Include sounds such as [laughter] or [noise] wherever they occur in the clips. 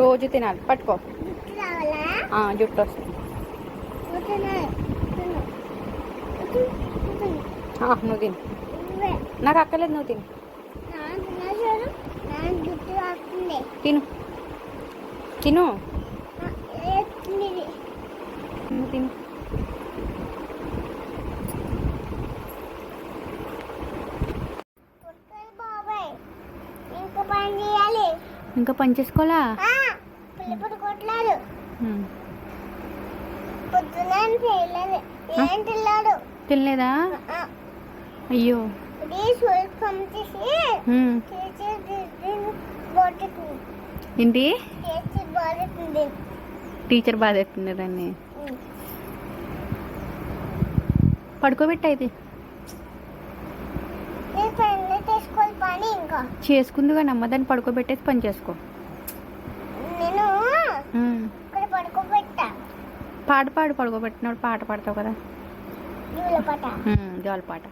రోజు తినాలి. పట్టుకో. జుట్టు వస్తుంది. నువ్వు తిను. నాకు అక్కర్లేదు నువ్వు తిను. తిను. తిను ఆ, లేస్తుంది ఇది. నువ్వు తిను పుట్టకాయలు బాబాయ్ ఇంకా పని చేయాలి ఇంకా పని చేసుకోవాలా? తినలేదా. అయ్యో. ఏంటి? టీచర్ బాధ ఎత్తుంది దాన్ని పడుకోబెట్టి అయితే నేను పని తీసుకోవాలి పని ఇంకా చేసుకుంది కానీ అమ్మ దాన్ని పడుకోబెట్టేసి పని చేసుకో. నేను పాట పాడు పడుకోబెట్టినప్పుడు పాట పాడతావు కదా. జోల పాట.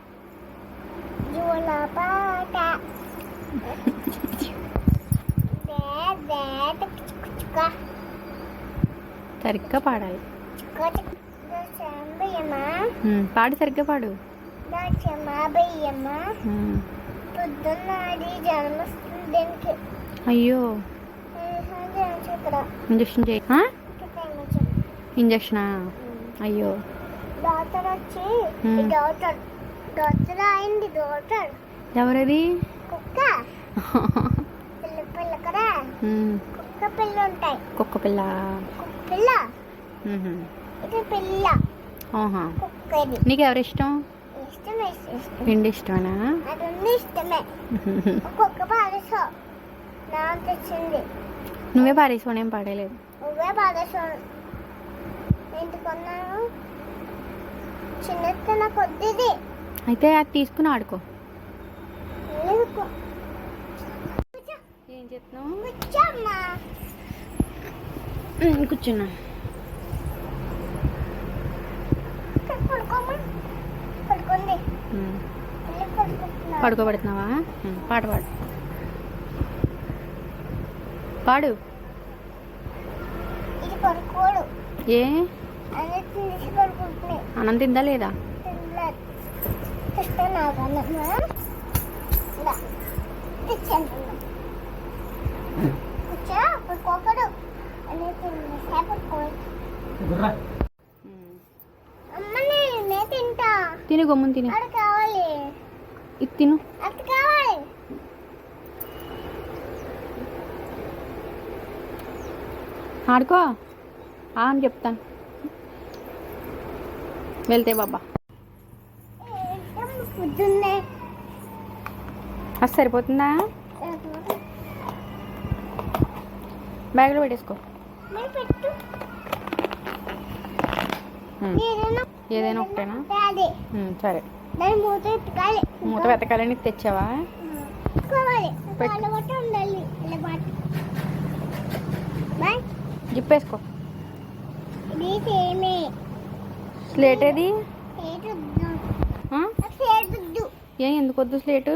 సరిగ్గా పాడాలి. పాడు సరిగ్గా పాడు. అయ్యో. ఇంజక్షన్ చేయి. ఇంజక్షనా? అయ్యో. డాక్టర్ వచ్చి డాక్టర్ డాక్టర్ అయింది డాక్టర్. ఎవరది? కుక్క. [laughs] పిల్ల పిల్ల కదా? కుక్క పిల్ల ఉంటాయి. కుక్క పిల్ల. పిల్ల. ఇది పిల్ల. నీకు ఎవరు ఇష్టం పిండి ఇష్టమేనా? ఇష్టమే. కుక్క పాడేసో నాకు తెచ్చింది. నువ్వే పారేసావు నేను పాడేలేదు నువ్వే పాడేసో ఎందుకున్నాను చిన్న కొద్దిది. అయితే అది తీసుకుని ఆడుకో. ఏం ఉమ్, కూర్చున్నా. పడుకోబెడుతున్నావా? పాట పాడు. పాడు. ఏ? అన్నీ తిందా లేదా? తిని గమ్ముని తిని. ఇది తిను. ఆడుకో. అని చెప్తాను. వెళ్తే బాబా. అది సరిపోతుందా? బ్యాగ్లో పెట్టేసుకో. ఏదైనా ఒకటేనా? సరే. మూత వెతకాలని తెచ్చావా? జిప్పేసుకో. స్లేట్ ఏది? ఏ ఎందుకు వద్దు స్లేటు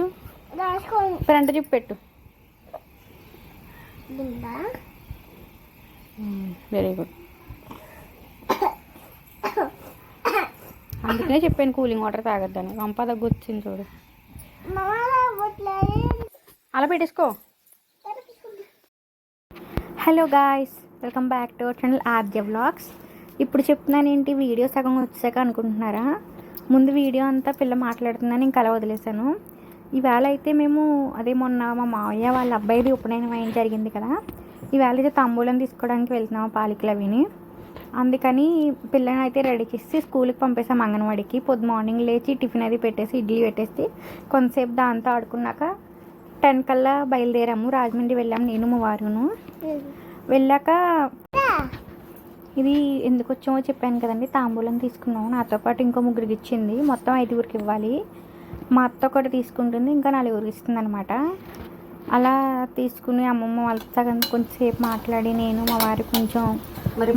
ఫ్రంట్ జిప్ పెట్టు. వెరీ గుడ్ అందుకనే చెప్పాను కూలింగ్ వాటర్ తాగద్దని. వంప దగ్గు వచ్చింది చూడు. అలా పెట్టేసుకో. Hello guys welcome back to our channel Aadya vlogs ఇప్పుడు చెప్తున్నాను ఏంటి వీడియో సగం వచ్చాక అనుకుంటున్నారా? ముందు వీడియో అంతా పిల్ల మాట్లాడుతుందని ఇంకా అలా వదిలేశాను. ఈవేళ అయితే మేము అదే మొన్న మా మావయ్య వాళ్ళ అబ్బాయిది ఉపనయనం అయిన జరిగింది కదా. ఈవేళ అయితే తాంబూలం తీసుకోవడానికి వెళ్తున్నాము పాలికలు అవిని అందుకని పిల్లని అయితే రెడీ చేసి స్కూల్కి పంపేసాం అంగన్వాడికి. పొద్దు మార్నింగ్ లేచి టిఫిన్ అది పెట్టేసి ఇడ్లీ పెట్టేసి కొంతసేపు దాంతో ఆడుకున్నాక టెన్ కల్లా బయలుదేరాము. రాజమండ్రి వెళ్ళాము నేను మా వారును. వెళ్ళాక ఇది ఎందుకు వచ్చామో చెప్పాను కదండి తాంబూలం తీసుకున్నాము. నాతో పాటు ఇంకో ముగ్గురికి ఇచ్చింది. మొత్తం ఐదుగురికి ఇవ్వాలి. మా అత్త ఒకటి తీసుకుంటుంది ఇంకా నలుగురికి ఇస్తుంది అనమాట అలా తీసుకుని అమ్మమ్మ వాళ్ళతో సగం కొంచెంసేపు మాట్లాడి నేను మా వారి కొంచెం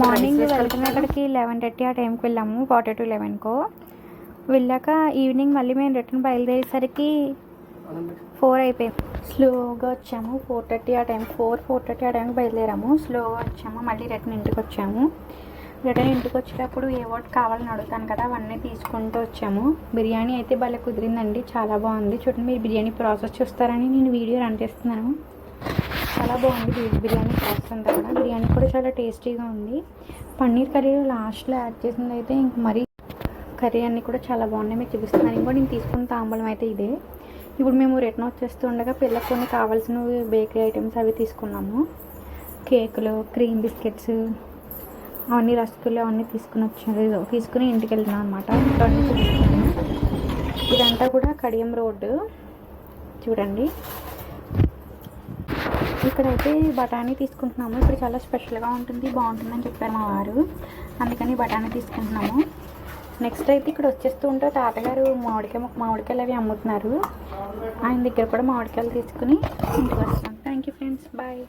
మార్నింగ్ వెళ్తున్న అక్కడికి లెవెన్ థర్టీ ఆ టైంకి వెళ్ళాము ఫార్టీ టు లెవెన్కో వెళ్ళాక ఈవినింగ్ మళ్ళీ మేము రిటర్న్ బయలుదేరేసరికి ఫోర్ అయిపోయింది స్లోగా వచ్చాము ఫోర్ థర్టీ ఆ టైం ఫోర్ ఫోర్ థర్టీ ఆ టైంకి బయలుదేరాము. స్లోగా వచ్చాము మళ్ళీ రిటర్న్ ఇంటికి వచ్చాము. రిటర్న్ ఇంటికి వచ్చేటప్పుడు ఏ ఒకటి కావాలని అడుగుతాను కదా అవన్నీ తీసుకుంటూ వచ్చాము. బిర్యానీ అయితే భలే కుదిరిందండి చాలా బాగుంది. చూడండి మీరు బిర్యానీ ప్రాసెస్ చూస్తారని నేను వీడియో రన్ చేస్తున్నాను. చాలా బాగుంది బిర్యానీ ప్రాసెస్ అంతా కూడా. బిర్యానీ కూడా చాలా టేస్టీగా ఉంది. పన్నీర్ కర్రీలో లాస్ట్లో యాడ్ చేసింది అయితే ఇంక మరీ కర్రీ అన్నీ కూడా చాలా బాగున్నాయి. మీకు చూపిస్తున్నాను. ఇంకో నేను తీసుకున్న తాంబూలం అయితే ఇదే. ఇప్పుడు మేము రిటర్న్ వచ్చేస్తూ ఉండగా పిల్లలకు కొన్ని కావాల్సిన బేకరీ ఐటమ్స్ అవి తీసుకున్నాము. కేకులు క్రీమ్ బిస్కెట్స్ అవన్నీ రసగుల్లు అవన్నీ తీసుకుని వచ్చాను తీసుకుని ఇంటికి వెళ్తున్నాం అనమాట ఇదంతా కూడా కడియం రోడ్డు. చూడండి. ఇక్కడైతే బఠానీ తీసుకుంటున్నాము. ఇక్కడ చాలా స్పెషల్గా ఉంటుంది బాగుంటుందని చెప్పారు మా వారు. అందుకని బఠానీ తీసుకుంటున్నాము. నెక్స్ట్ అయితే ఇక్కడ వచ్చేస్తూ ఉంటే తాతగారు మామిడికాయ మామిడికాయలు అవి అమ్ముతున్నారు. ఆయన దగ్గర కూడా మామిడికాయలు తీసుకుని ఇంటికి వస్తాం థ్యాంక్ యూ ఫ్రెండ్స్ బాయ్